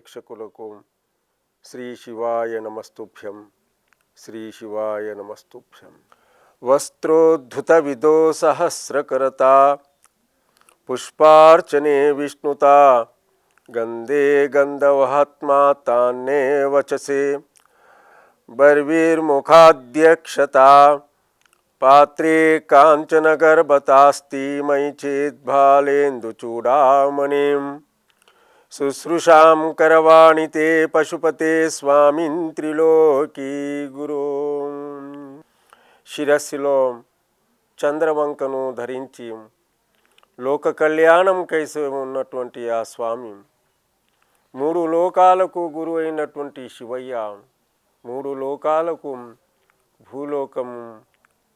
प्रेक्षकुलको श्रीशिवाय नमस्तुभ्यं श्रीशिवाय नमस्तुभ्यं वस्त्रोद्धृतविदो सहस्रकरता पुष्पार्चने विष्णुता गंदे गंधवहात्मा तान्ने वचसे बर्वीर्मुखाध्यक्षता पात्रे काञ्चनगर्भतास्ति मयि चेद्भालेन्दुचूडामणिम् శుశ్రూషాం కరవాణి తే పశుపతే స్వామిన్ త్రిలోకీ గురు శిరస్సులో చంద్రవంకను ధరించి లోక కళ్యాణం కైసే ఉన్నటువంటి ఆ స్వామి. మూడు లోకాలకు గురు అయినటువంటి శివయ్య మూడు లోకాలకు భూలోకము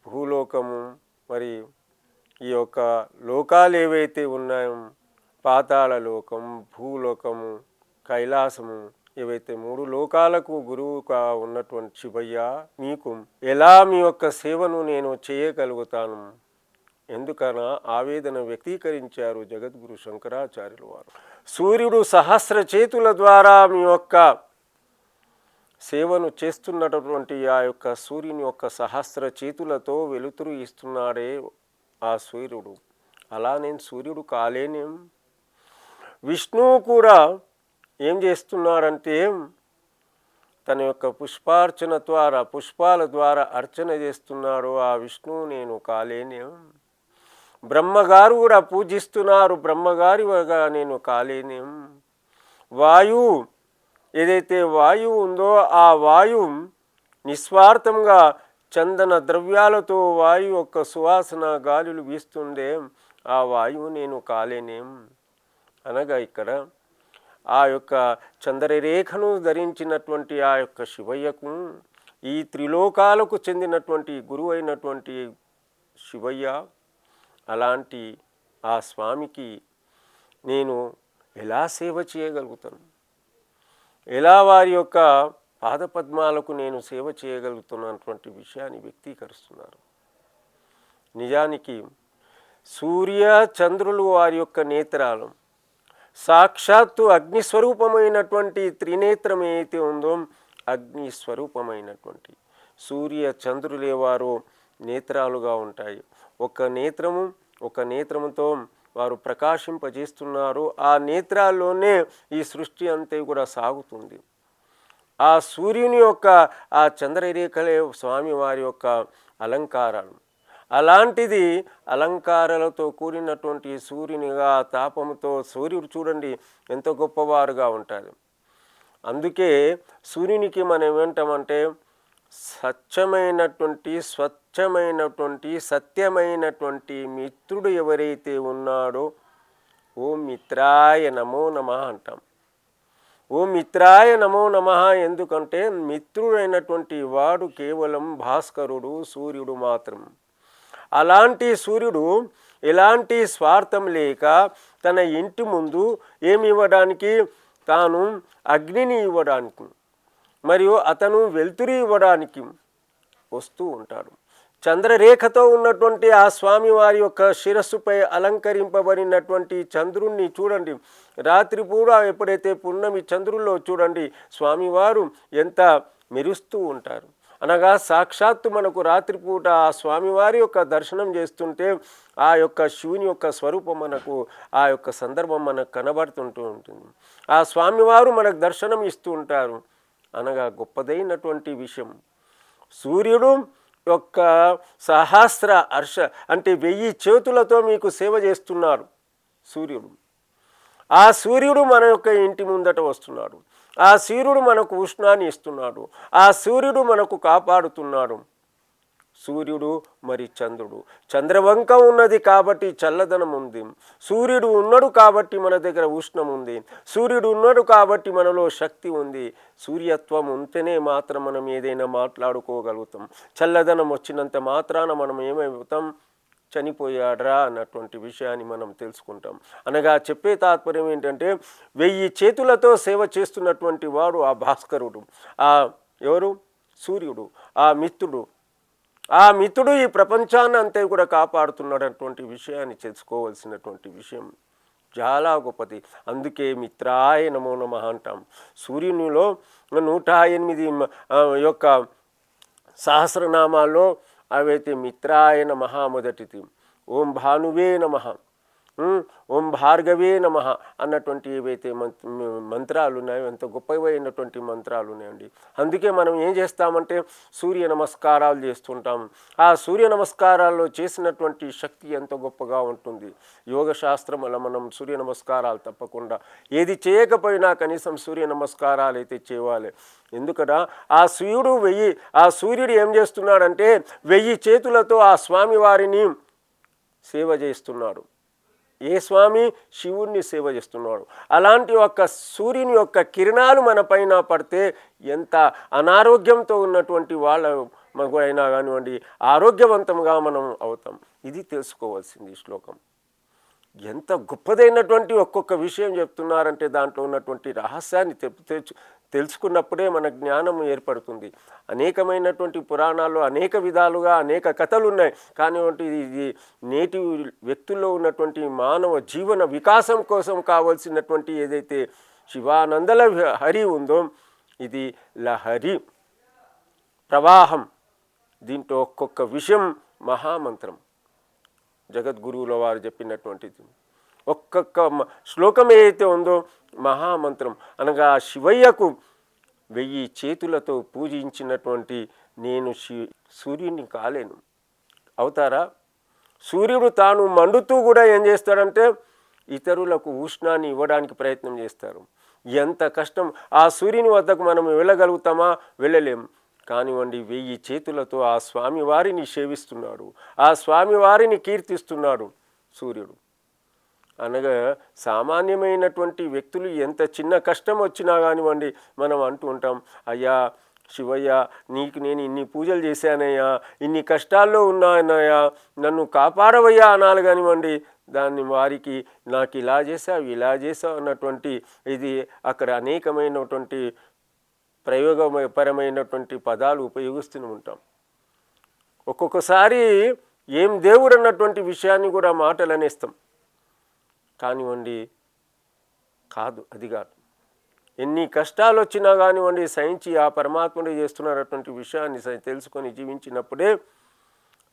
భూలోకము మరి ఈ యొక్క లోకాలు ఏవైతే ఉన్నాయో పాతాళ లోకం భూలోకము కైలాసము ఏవైతే మూడు లోకాలకు గురువుగా ఉన్నటువంటి శివయ్య మీకు ఎలా మీ యొక్క సేవను నేను చేయగలుగుతాను? ఎందుకనా ఆవేదన వ్యక్తీకరించారు జగద్గురు శంకరాచార్యులు వారు. సూర్యుడు సహస్ర చేతుల ద్వారా మీ యొక్క సేవను చేస్తున్నటువంటి ఆ యొక్క సూర్యుని యొక్క సహస్ర చేతులతో వెలుతురు ఇస్తున్నాడే ఆ సూర్యుడు. అలా నేను సూర్యుడు కాలేనేం? విష్ణువు కూడా ఏం చేస్తున్నారంటే తన యొక్క పుష్పార్చన ద్వారా పుష్పాల ద్వారా అర్చన చేస్తున్నారు ఆ విష్ణువు నేను కాలేనేం. బ్రహ్మగారు కూడా పూజిస్తున్నారు బ్రహ్మగారిగా నేను కాలేనేం. వాయువు ఏదైతే వాయువు ఉందో ఆ వాయువు నిస్వార్థంగా చందన ద్రవ్యాలతో వాయువు యొక్క సువాసన గాలులు వీస్తుండే ఆ వాయువు నేను కాలేనేం. అనగా ఇక్కడ ఆ యొక్క చంద్రరేఖను ధరించినటువంటి ఆ యొక్క శివయ్యకు ఈ త్రిలోకాలకు చెందినటువంటి గురువు అయినటువంటి శివయ్య అలాంటి ఆ స్వామికి నేను ఎలా సేవ చేయగలుగుతాను? ఎలా వారి యొక్క పాదపద్మాలకు నేను సేవ చేయగలుగుతున్నటువంటి విషయాన్ని వ్యక్తీకరిస్తున్నారు. నిజానికి సూర్య చంద్రులు వారి యొక్క నేత్రాలం సాక్షాత్తు అగ్నిస్వరూపమైనటువంటి త్రినేత్రం ఏదైతే ఉందో అగ్ని స్వరూపమైనటువంటి సూర్య చంద్రులేవారో నేత్రాలుగా ఉంటాయి. ఒక నేత్రము ఒక నేత్రముతో వారు ప్రకాశింపజేస్తున్నారు. ఆ నేత్రాల్లోనే ఈ సృష్టి అంతే కూడా సాగుతుంది. ఆ సూర్యుని యొక్క ఆ చంద్రరేఖలే స్వామి వారి యొక్క అలంకారాలు. అలాంటిది అలంకారాలతో కూడినటువంటి సూర్యునిగా తాపముతో సూర్యుడు చూడండి ఎంతో గొప్పవారుగా ఉంటారు అందుకే సూర్యునికి మనం ఏమంటామంటే స్వచ్ఛమైనటువంటి స్వచ్ఛమైనటువంటి సత్యమైనటువంటి మిత్రుడు ఎవరైతే ఉన్నాడో ఓ మిత్రాయ నమో నమ అంటాం. ఓ మిత్రాయ నమో నమ ఎందుకంటే మిత్రుడైనటువంటి వాడు కేవలం భాస్కరుడు సూర్యుడు మాత్రం. అలాంటి సూర్యుడు ఎలాంటి స్వార్థం లేక తన ఇంటి ముందు ఏమి ఇవ్వడానికి తాను అగ్నిని ఇవ్వడానికి మరియు అతను వెలుతురు ఇవ్వడానికి వస్తూ ఉంటాడు. చంద్రరేఖతో ఉన్నటువంటి ఆ స్వామి వారి యొక్క శిరస్సుపై అలంకరింపబడినటువంటి చంద్రుణ్ణి చూడండి. రాత్రిపూట ఎప్పుడైతే పున్నమి చంద్రుల్లో చూడండి స్వామివారు ఎంత మెరుస్తూ ఉంటారు. అనగా సాక్షాత్తు మనకు రాత్రిపూట ఆ స్వామివారి యొక్క దర్శనం చేస్తుంటే ఆ యొక్క శివుని యొక్క స్వరూపం మనకు ఆ యొక్క సందర్భం మనకు కనబడుతుంటూ ఉంటుంది. ఆ స్వామివారు మనకు దర్శనం ఇస్తూ ఉంటారు. అనగా గొప్పదైనటువంటి విషయం. సూర్యుడు యొక్క సహస్ర హర్ష అంటే వెయ్యి చేతులతో మీకు సేవ చేస్తున్నారు సూర్యుడు. ఆ సూర్యుడు మన యొక్క ఇంటి ముందట వస్తున్నాడు. ఆ సూర్యుడు మనకు ఉష్ణాన్ని ఇస్తున్నాడు. ఆ సూర్యుడు మనకు కాపాడుతున్నాడు. సూర్యుడు మరి చంద్రుడు. చంద్రవంక ఉన్నది కాబట్టి చల్లదనం ఉంది. సూర్యుడు ఉన్నాడు కాబట్టి మన దగ్గర ఉష్ణం ఉంది. సూర్యుడు ఉన్నాడు కాబట్టి మనలో శక్తి ఉంది. సూర్యత్వం ఉంటేనే మాత్రం మనం ఏదైనా మాట్లాడుకోగలుగుతాం. చల్లదనం వచ్చినంత మాత్రాన మనం ఏమవుతాం? చనిపోయాడ్రా అన్నటువంటి విషయాన్ని మనం తెలుసుకుంటాం. అనగా చెప్పే తాత్పర్యం ఏంటంటే వెయ్యి చేతులతో సేవ చేస్తున్నటువంటి వాడు ఆ భాస్కరుడు. ఆ ఎవరు? సూర్యుడు. ఆ మిత్రుడు. ఆ మిత్రుడు ఈ ప్రపంచాన్ని అంతే కూడా కాపాడుతున్నటువంటి విషయాన్ని తెలుసుకోవాల్సినటువంటి విషయం చాలా గొప్పది. అందుకే మిత్రాయ నమో నమ అంటాం. సూర్యునిలో నూట ఎనిమిది యొక్క సహస్రనామాల్లో అవైతే మిత్రాయ నమ మొదటిది. ఓం భానువే నమ. ఓం భార్గవే నమ అన్నటువంటి ఏవైతే మంత్రాలు ఉన్నాయో ఎంత గొప్పవైనటువంటి మంత్రాలు ఉన్నాయండి అందుకే మనం ఏం చేస్తామంటే సూర్య నమస్కారాలు చేస్తుంటాం. ఆ సూర్య నమస్కారాల్లో చేసినటువంటి శక్తి ఎంత గొప్పగా ఉంటుంది. యోగ శాస్త్రం అలా మనం సూర్య నమస్కారాలు తప్పకుండా. ఏది చేయకపోయినా కనీసం సూర్య నమస్కారాలు అయితే చేయాలి. ఎందుకనా ఆ సూర్యుడు వెయ్యి ఆ సూర్యుడు ఏం చేస్తున్నాడంటే వెయ్యి చేతులతో ఆ స్వామి వారిని సేవ చేస్తున్నాడు. ఏ స్వామి శివుణ్ణి సేవ చేస్తున్నాడు? అలాంటి ఒక సూర్యుని యొక్క కిరణాలు మన పైన పడితే ఎంత అనారోగ్యంతో ఉన్నటువంటి వాళ్ళ మనకు అయినా కానివ్వండి ఆరోగ్యవంతంగా మనం అవుతాం. ఇది తెలుసుకోవాల్సింది ఈ శ్లోకం. ఎంత గొప్పదైనటువంటి ఒక్కొక్క విషయం చెప్తున్నారంటే దాంట్లో ఉన్నటువంటి రహస్యాన్ని తెచ్చు తెలుసుకున్నప్పుడే మన జ్ఞానం ఏర్పడుతుంది. అనేకమైనటువంటి పురాణాల్లో అనేక విధాలుగా అనేక కథలు ఉన్నాయి కానివ్వండి ఇది నేటి వ్యక్తుల్లో ఉన్నటువంటి మానవ జీవన వికాసం కోసం కావలసినటువంటి ఏదైతే శివానందల హరి ఉందో ఇది లహరి ప్రవాహం. దీంట్లో ఒక్కొక్క విషయం మహామంత్రం. జగద్గురువుల వారు చెప్పినటువంటిది. ఒక్కొక్క శ్లోకం ఏదైతే ఉందో మహామంత్రం అనగా శివయ్యకు వెయ్యి చేతులతో పూజించినటువంటి నేను శి సూర్యుని కాలేను. అవుతారా? సూర్యుడు తాను మండుతూ కూడా ఏం చేస్తాడంటే ఇతరులకు ఉష్ణాన్ని ఇవ్వడానికి ప్రయత్నం చేస్తారు. ఎంత కష్టం ఆ సూర్యుని వద్దకు మనం వెళ్ళగలుగుతామా? వెళ్ళలేం. కానివ్వండి వెయ్యి చేతులతో ఆ స్వామి వారిని సేవిస్తున్నాడు. ఆ స్వామి వారిని కీర్తిస్తున్నాడు సూర్యుడు. అనగా సామాన్యమైనటువంటి వ్యక్తులు ఎంత చిన్న కష్టం వచ్చినా కానివ్వండి మనం అంటూ ఉంటాం అయ్యా శివయ్య నీకు నేను ఇన్ని పూజలు చేశానయ్యా ఇన్ని కష్టాల్లో ఉన్నానయ్యా నన్ను కాపాడవయ్యా అనాలి కానివ్వండి. దాన్ని వారికి నాకు ఇలా చేసావు ఇలా చేసావు అన్నటువంటి ఇది అక్కడ అనేకమైనటువంటి ప్రయోగపరమైనటువంటి పదాలు ఉపయోగిస్తూనే ఉంటాం. ఒక్కొక్కసారి ఏం దేవుడు అన్నటువంటి విషయాన్ని కూడా మాటలు అనేస్తాం కానివ్వండి కాదు అది కాదు. ఎన్ని కష్టాలు వచ్చినా కానివ్వండి సహించి ఆ పరమాత్ముడు చేస్తున్నటువంటి విషయాన్ని తెలుసుకొని జీవించినప్పుడే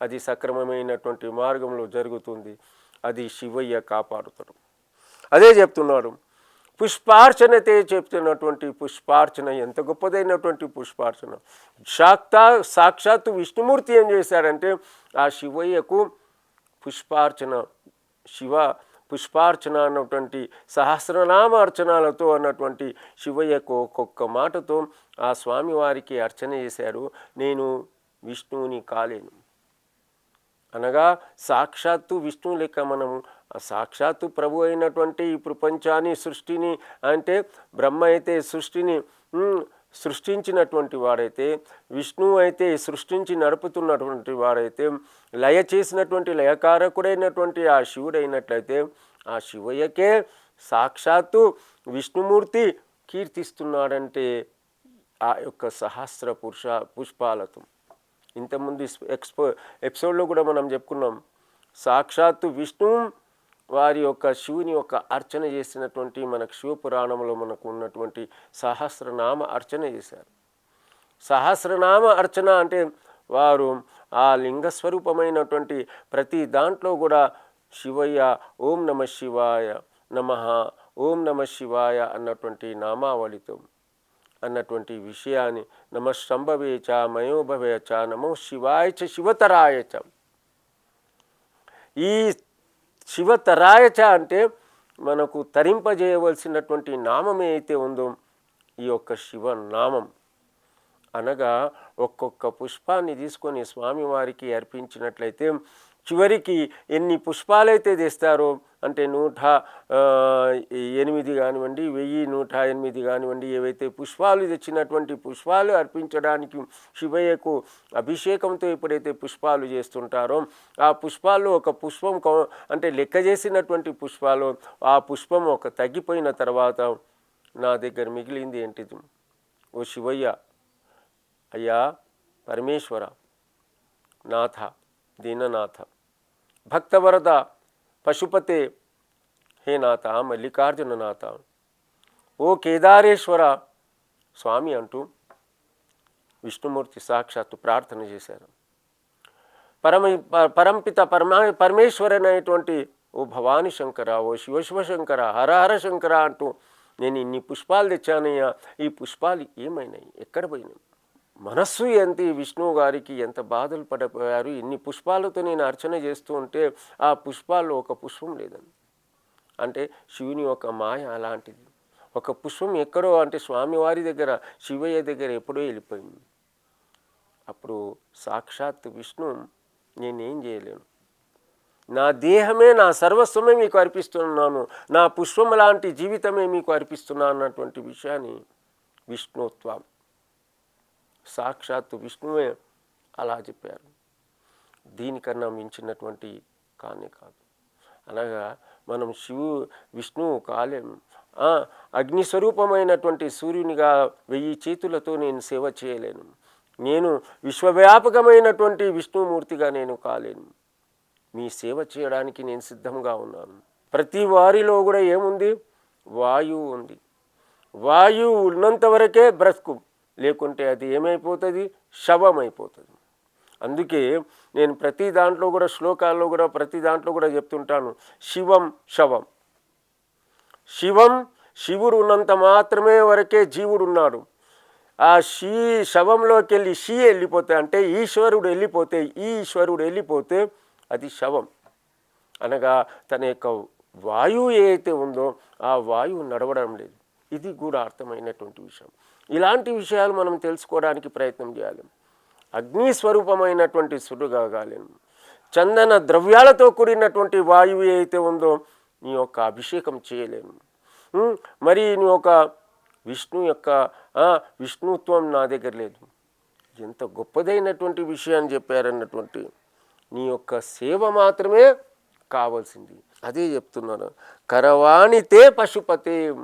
అది సక్రమమైనటువంటి మార్గంలో జరుగుతుంది. అది శివయ్య కాపాడుతాడు. అదే చెప్తున్నాడు. పుష్పార్చనతే చెప్తున్నటువంటి పుష్పార్చన ఎంత గొప్పదైనటువంటి పుష్పార్చన. సాక్షా సాక్షాత్తు విష్ణుమూర్తి ఏం చేశాడంటే ఆ శివయ్యకు పుష్పార్చన శివ పుష్పార్చన అన్నటువంటి సహస్రనామ అర్చనాలతో అన్నటువంటి శివయ్యకు ఒక్కొక్క మాటతో ఆ స్వామివారికి అర్చన చేశారు నేను విష్ణువుని కాలేను. అనగా సాక్షాత్తు విష్ణువు లెక్క మనము సాక్షాత్తు ప్రభు అయినటువంటి ఈ ప్రపంచాన్ని సృష్టిని అంటే బ్రహ్మ అయితే సృష్టిని సృష్టించినటువంటి వాడైతే విష్ణువు అయితే సృష్టించి నడుపుతున్నటువంటి వాడైతే లయ చేసినటువంటి లయకారకుడైనటువంటి ఆ శివుడైనట్లయితే ఆ శివయ్యకే సాక్షాత్తు విష్ణుమూర్తి కీర్తిస్తున్నాడంటే ఆ యొక్క సహస్ర పురుష పుష్పాలతో. ఇంతకుముందు ఎక్స్పో ఎపిసోడ్లో కూడా మనం చెప్పుకున్నాం సాక్షాత్తు విష్ణువు వారి యొక్క శివుని యొక్క అర్చన చేసినటువంటి మనకు శివపురాణంలో మనకు ఉన్నటువంటి సహస్రనామ అర్చన చేశారు. సహస్రనామ అర్చన అంటే వారు ఆ లింగస్వరూపమైనటువంటి ప్రతి దాంట్లో కూడా శివయ్య ఓం నమ శివాయ నమ ఓం నమ శివాయ అన్నటువంటి నామావళితో అన్నటువంటి విషయాన్ని నమ శంభవే చ మయోభవే చ నమో శివాయ చ శివతరాయ చ. ఈ శివతరాయచ అంటే మనకు తరింపజేయవలసినటువంటి నామం అయితే ఉందో ఈ యొక్క శివనామం. అనగా ఒక్కొక్క పుష్పాన్ని తీసుకొని స్వామివారికి అర్పించినట్లయితే చివరికి ఎన్ని పుష్పాలైతే తెస్తారో అంటే నూట ఎనిమిది కానివ్వండి వెయ్యి నూట ఎనిమిది కానివ్వండి ఏవైతే పుష్పాలు తెచ్చినటువంటి పుష్పాలు అర్పించడానికి శివయ్యకు అభిషేకంతో ఎప్పుడైతే పుష్పాలు చేస్తుంటారో ఆ పుష్పాల్లో ఒక పుష్పం అంటే లెక్క చేసినటువంటి పుష్పాలు ఆ పుష్పం ఒక తగ్గిపోయిన తర్వాత నా దగ్గర మిగిలింది ఏంటిది? ఓ శివయ్య అయ్యా పరమేశ్వర నాథ దీననాథ. భక్తవరద పశుపతే హే నాథ మల్లికార్జున నాథ ఓ కేదారేశ్వర స్వామి అంటూ విష్ణుమూర్తి సాక్షాత్తు ప్రార్థన చేశారు పరమ ప- పరంపిత పరమా పరమేశ్వరనైనటువంటి ఓ భవాని శంకర ఓ శివశివశంకర హరహర శంకర అంటూ నేను ఇన్ని పుష్పాలు తెచ్చానయ్యా. ఈ పుష్పాలు ఏమైనాయి? ఎక్కడ పోయినాయి? మనస్సు ఎంత ఈ విష్ణువు గారికి ఎంత బాధలు పడిపోయారు? ఇన్ని పుష్పాలతో నేను అర్చన చేస్తూ ఉంటే ఆ పుష్పాల్లో ఒక పుష్పం లేదండి. అంటే శివుని ఒక మాయ అలాంటిది. ఒక పుష్పం ఎక్కడో అంటే స్వామివారి దగ్గర శివయ్య దగ్గర ఎప్పుడో వెళ్ళిపోయింది. అప్పుడు సాక్షాత్ విష్ణు నేనేం చేయలేను. నా దేహమే నా సర్వస్వమే మీకు అర్పిస్తున్నాను. నా పుష్పం లాంటి జీవితమే మీకు అర్పిస్తున్నాను అన్నటువంటి విషయాన్ని విష్ణుత్వం సాక్షాత్తు విష్ణువే అలా చెప్పారు. దీనికన్నా మించినటువంటి కానే కాదు. అనగా మనం శివు విష్ణువు కాలేము అగ్నిస్వరూపమైనటువంటి అగ్ని స్వరూపమైనటువంటి సూర్యునిగా వెయ్యి చేతులతో నేను సేవ చేయలేను. నేను విశ్వవ్యాపకమైనటువంటి విష్ణుమూర్తిగా నేను కాలేను. మీ సేవ చేయడానికి నేను సిద్ధంగా ఉన్నాను. ప్రతి వారిలో కూడా ఏముంది? వాయువు ఉంది. వాయువు ఉన్నంతవరకే బ్రతుకు. లేకుంటే అది ఏమైపోతుంది? శవం అయిపోతుంది అందుకే నేను ప్రతి దాంట్లో కూడా శ్లోకాల్లో కూడా ప్రతి దాంట్లో కూడా చెప్తుంటాను శివం శవం. శివం శివుడు ఉన్నంత మాత్రమే వరకే జీవుడు ఉన్నాడు. ఆ షీ శవంలోకి వెళ్ళి షీ వెళ్ళిపోతే అంటే ఈశ్వరుడు వెళ్ళిపోతే ఈ ఈశ్వరుడు వెళ్ళిపోతే అది శవం. అనగా తన యొక్క వాయువు ఏదైతే ఉందో ఆ వాయువు నడవడం లేదు. ఇది కూడా అర్థమైనటువంటి విషయం. ఇలాంటి విషయాలు మనం తెలుసుకోవడానికి ప్రయత్నం చేయాలి. అగ్నిస్వరూపమైనటువంటి సుడు చందన ద్రవ్యాలతో కూడినటువంటి వాయువు ఏదైతే ఉందో నీ యొక్క అభిషేకం చేయలేను మరి నీ యొక్క విష్ణు యొక్క విష్ణుత్వం నా దగ్గర లేదు. ఎంత గొప్పదైనటువంటి విషయాన్ని చెప్పారన్నటువంటి నీ యొక్క సేవ మాత్రమే కావాల్సింది. అదే చెప్తున్నాను. కరవాణితే పశుపతే?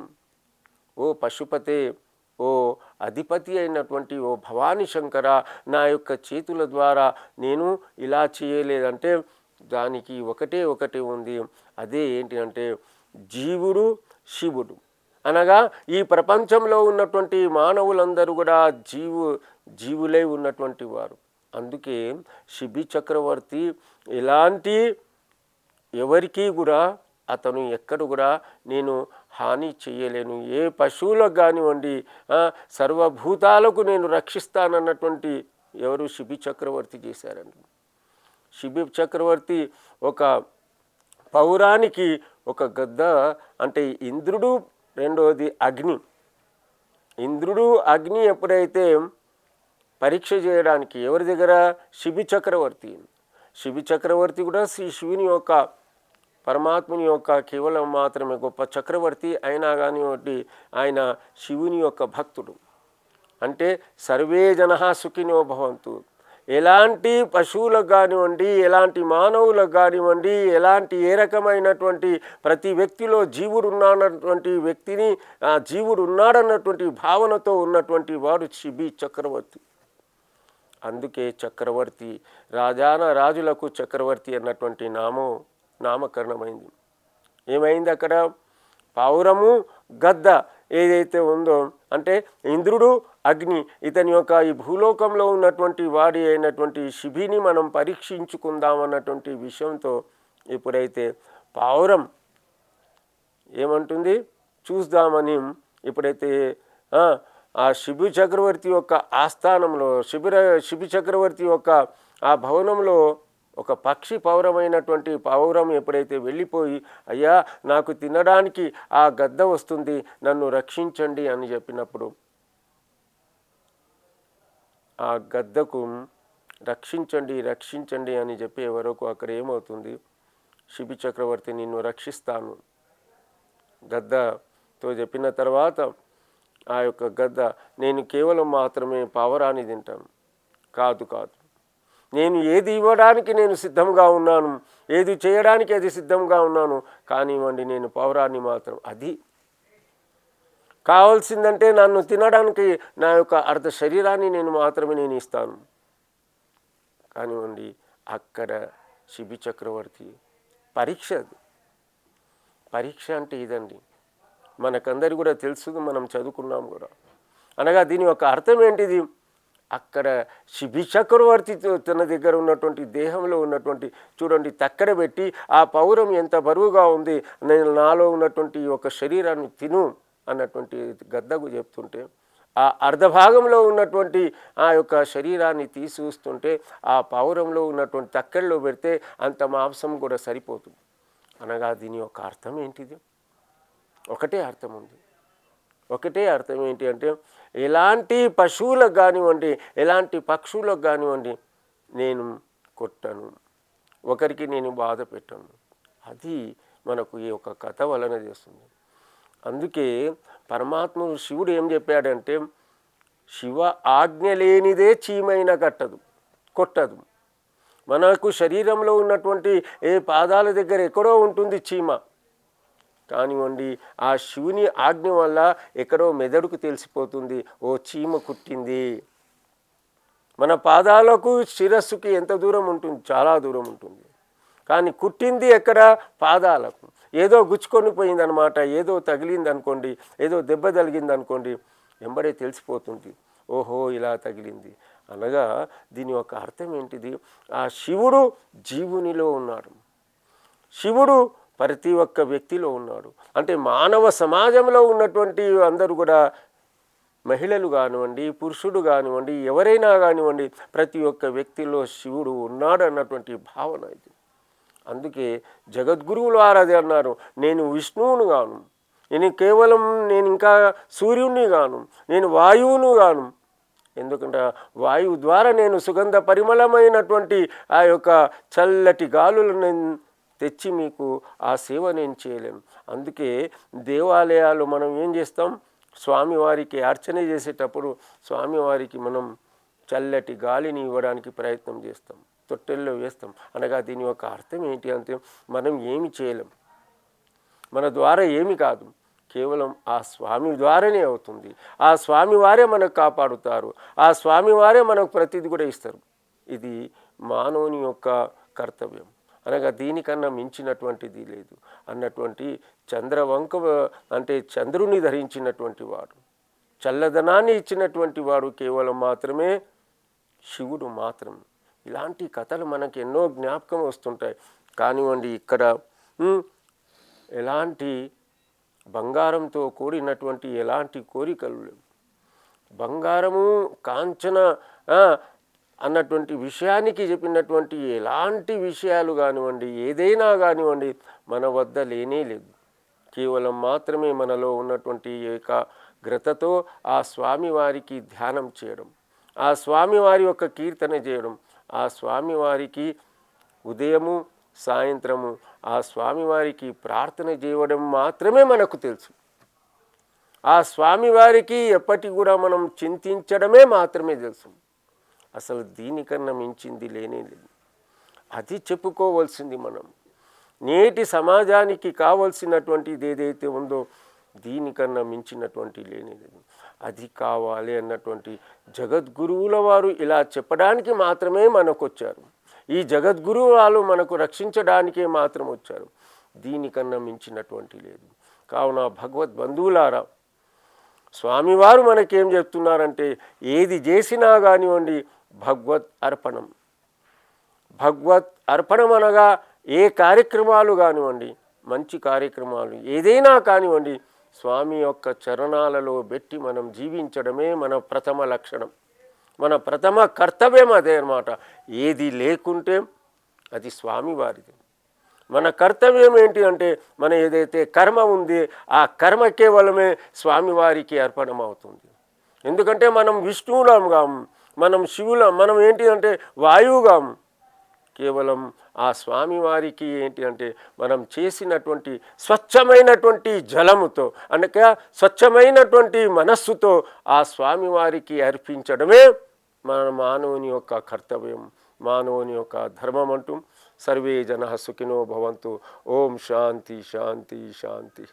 ఓ పశుపతే ఓ అధిపతి అయినటువంటి ఓ భవానీ శంకర నా యొక్క చేతుల ద్వారా నేను ఇలా చేయలేదంటే దానికి ఒకటే ఒకటి ఉంది. అదే ఏంటి అంటే జీవుడు శివుడు. అనగా ఈ ప్రపంచంలో ఉన్నటువంటి మానవులందరూ కూడా జీవు జీవులై ఉన్నటువంటి వారు. అందుకే శిబి చక్రవర్తి ఎలాంటి ఎవరికీ కూడా అతను ఎక్కడ కూడా నేను హాని చేయలేను ఏ పశువులకు కానివ్వండి సర్వభూతాలకు నేను రక్షిస్తానన్నటువంటి ఎవరు శిబి చక్రవర్తి చేశారండి. శిబి చక్రవర్తి ఒక పౌరానికి ఒక గద్ద అంటే ఇంద్రుడు రెండవది అగ్ని. ఇంద్రుడు అగ్ని ఎప్పుడైతే పరీక్ష చేయడానికి ఎవరి దగ్గర? శిబి చక్రవర్తి. శిబి చక్రవర్తి కూడా శ్రీ శివుని యొక్క పరమాత్ముని యొక్క కేవలం మాత్రమే గొప్ప చక్రవర్తి అయినా కానివ్వండి ఆయన శివుని యొక్క భక్తుడు. అంటే సర్వే జన సుఖినో భవంతు. ఎలాంటి పశువులకు కానివ్వండి ఎలాంటి మానవులకు కానివ్వండి ఎలాంటి ఏ రకమైనటువంటి ప్రతి వ్యక్తిలో జీవుడు ఉన్నాడన్నటువంటి వ్యక్తిని జీవుడు ఉన్నాడన్నటువంటి భావనతో ఉన్నటువంటి వాడు శిబి చక్రవర్తి. అందుకే చక్రవర్తి రాజాన రాజులకు చక్రవర్తి అన్నటువంటి నామం నామకరణమైంది. ఏమైంది అక్కడ? పావురము గద్ద ఏదైతే ఉందో అంటే ఇంద్రుడు అగ్ని ఇతని యొక్క ఈ భూలోకంలో ఉన్నటువంటి వాడి అయినటువంటి శిబిని మనం పరీక్షించుకుందాం అన్నటువంటి విషయంతో ఎప్పుడైతే పావురం ఏమంటుంది? చూద్దామని ఇప్పుడైతే ఆ, ఆ శిబు చక్రవర్తి యొక్క ఆస్థానంలో శిబిర శిబి చక్రవర్తి యొక్క ఆ భవనంలో ఒక పక్షి పౌరమైనటువంటి పౌరం ఎప్పుడైతే వెళ్ళిపోయి అయ్యా నాకు తినడానికి ఆ గద్ద వస్తుంది నన్ను రక్షించండి అని చెప్పినప్పుడు ఆ గద్దకు రక్షించండి రక్షించండి అని చెప్పే వరకు అక్కడ ఏమవుతుంది? శిబి చక్రవర్తి నిన్ను రక్షిస్తాను. గద్దతో చెప్పిన తర్వాత ఆ యొక్క గద్ద నేను కేవలం మాత్రమే పావరాన్ని తింటాను. కాదు కాదు. నేను ఏది ఇవ్వడానికి నేను సిద్ధంగా ఉన్నాను ఏది చేయడానికి అది సిద్ధంగా ఉన్నాను కానివ్వండి నేను పౌరాన్ని మాత్రం అది. కావాల్సిందంటే నన్ను తినడానికి నా యొక్క అర్ధ శరీరాన్ని నేను మాత్రమే నేను ఇస్తాను. కానివ్వండి అక్కడ శిబి చక్రవర్తి పరీక్ష అది. పరీక్ష అంటే ఇదండి. మనకందరి కూడా తెలుసు మనం చదువుకున్నాం కూడా. అనగా దీని యొక్క అర్థం ఏంటిది? అక్కడ శిబి చక్రవర్తి తన దగ్గర ఉన్నటువంటి దేహంలో ఉన్నటువంటి చూడండి తక్కడ పెట్టి ఆ పౌరం ఎంత బరువుగా ఉంది నేను నాలో ఉన్నటువంటి ఒక శరీరాన్ని తిను అన్నటువంటి గద్దకు చెప్తుంటే ఆ అర్ధభాగంలో ఉన్నటువంటి ఆ యొక్క శరీరాన్ని తీసిస్తుంటే ఆ పౌరంలో ఉన్నటువంటి తక్కడిలో పెడితే అంత మాంసం కూడా సరిపోతుంది అనగా దీని యొక్క అర్థం ఏంటిది? ఒకటే అర్థం ఉంది. ఒకటే అర్థం ఏంటి అంటే ఎలాంటి పశువులకు కానివ్వండి ఎలాంటి పక్షులకు కానివ్వండి నేను కొట్టను. ఒకరికి నేను బాధ పెట్టను. అది మనకు ఈ యొక్క కథ వలన చేస్తుంది. అందుకే పరమాత్మ శివుడు ఏం చెప్పాడంటే శివ ఆజ్ఞ లేనిదే చీమైన కట్టదు కొట్టదు. మనకు శరీరంలో ఉన్నటువంటి ఏ పాదాల దగ్గర ఎక్కడో ఉంటుంది చీమ. కానివ్వండి ఆ శివుని ఆజ్ఞ వల్ల ఎక్కడో మెదడుకు తెలిసిపోతుంది. ఓ చీమ కుట్టింది. మన పాదాలకు శిరస్సుకి ఎంత దూరం ఉంటుంది? చాలా దూరం ఉంటుంది. కానీ కుట్టింది ఎక్కడ? పాదాలకు. ఏదో గుచ్చుకొని పోయిందనమాట ఏదో తగిలింది అనుకోండి ఏదో దెబ్బ తగిలింది అనుకోండి వెంబడే తెలిసిపోతుంది. ఓహో ఇలా తగిలింది. అనగా దీని యొక్క అర్థం ఏంటిది? ఆ శివుడు జీవునిలో ఉన్నాడు. శివుడు ప్రతి ఒక్క వ్యక్తిలో ఉన్నాడు. అంటే మానవ సమాజంలో ఉన్నటువంటి అందరూ కూడా మహిళలు కానివ్వండి పురుషుడు కానివ్వండి ఎవరైనా కానివ్వండి ప్రతి ఒక్క వ్యక్తిలో శివుడు ఉన్నాడు అన్నటువంటి భావన ఇది. అందుకే జగద్గురువులు ఆరాధి అన్నారు నేను విష్ణువును గాను నేను కేవలం నేను ఇంకా సూర్యుడిని గాను నేను వాయువును గాను ఎందుకంటే వాయువు ద్వారా నేను సుగంధ పరిమళమైనటువంటి ఆ యొక్క చల్లటి గాలులను తెచ్చి మీకు ఆ సేవ నేను చేయలేను. అందుకే దేవాలయాలు మనం ఏం చేస్తాం? స్వామివారికి అర్చన చేసేటప్పుడు స్వామివారికి మనం చల్లటి గాలిని ఇవ్వడానికి ప్రయత్నం చేస్తాం. తొట్టెల్లో వేస్తాం. అనగా దీని యొక్క అర్థం ఏంటి అంటే మనం ఏమి చేయలేం. మన ద్వారా ఏమి కాదు. కేవలం ఆ స్వామి ద్వారానే అవుతుంది. ఆ స్వామి వారే మనకు కాపాడుతారు. ఆ స్వామి వారే మనకు ప్రతిదీ కూడా ఇస్తారు. ఇది మానవుని యొక్క కర్తవ్యం. అనగా దీనికన్నా మించినటువంటిది లేదు. అన్నటువంటి చంద్రవంక అంటే చంద్రుని ధరించినటువంటి వాడు. చల్లదనాన్ని ఇచ్చినటువంటి వాడు కేవలం మాత్రమే శివుడు మాత్రం. ఇలాంటి కథలు మనకి ఎన్నో జ్ఞాపకం వస్తుంటాయి. కానివ్వండి ఇక్కడ ఎలాంటి బంగారంతో కూడినటువంటి ఎలాంటి కోరికలు లేవు. బంగారము కాంచన అన్నటువంటి విషయానికి చెప్పినటువంటి ఎలాంటి విషయాలు కానివ్వండి ఏదైనా కానివ్వండి మన వద్ద లేనే లేదు. కేవలం మాత్రమే మనలో ఉన్నటువంటి ఏకాగ్రతతో ఆ స్వామివారికి ధ్యానం చేయడం ఆ స్వామివారి యొక్క కీర్తన చేయడం ఆ స్వామివారికి ఉదయము సాయంత్రము ఆ స్వామివారికి ప్రార్థన చేయడం మాత్రమే మనకు తెలుసు. ఆ స్వామివారికి ఎప్పటికి కూడా మనం చింతించడమే మాత్రమే తెలుసు. అసలు దీనికన్నా మించింది లేనే లేదు. అది చెప్పుకోవాల్సింది మనం. నేటి సమాజానికి కావలసినటువంటిది ఏదైతే ఉందో దీనికన్నా మించినటువంటి లేని లేదు. అది కావాలి అన్నటువంటి జగద్గురువుల వారు ఇలా చెప్పడానికి మాత్రమే మనకు వచ్చారు ఈ జగద్గురువు వాళ్ళు మనకు రక్షించడానికే మాత్రం వచ్చారు. దీనికన్నా మించినటువంటి లేదు. కావున భగవద్ బంధువులారా స్వామివారు మనకేం చెప్తున్నారంటే ఏది చేసినా కానివ్వండి భగవత్ అర్పణం. భగవత్ అర్పణం అనగా ఏ కార్యక్రమాలు కానివ్వండి మంచి కార్యక్రమాలు ఏదైనా కానివ్వండి స్వామి యొక్క చరణాలలో పెట్టి మనం జీవించడమే మన ప్రథమ లక్షణం. మన ప్రథమ కర్తవ్యం అదే అనమాట ఏది లేకుంటే అది స్వామివారిది. మన కర్తవ్యం ఏంటి అంటే మన ఏదైతే కర్మ ఉంది ఆ కర్మ కేవలమే స్వామివారికి అర్పణం అవుతుంది. ఎందుకంటే మనం విష్ణువులంగా మనం శివులం మనం ఏంటి అంటే వాయువుగా. కేవలం ఆ స్వామివారికి ఏంటి అంటే మనం చేసినటువంటి స్వచ్ఛమైనటువంటి జలముతో అనక స్వచ్ఛమైనటువంటి మనస్సుతో ఆ స్వామివారికి అర్పించడమే మన మానవుని యొక్క కర్తవ్యం మానవుని యొక్క ధర్మం అంటూ సర్వే జన సుఖినో భవంతు. ఓం శాంతి శాంతి శాంతి.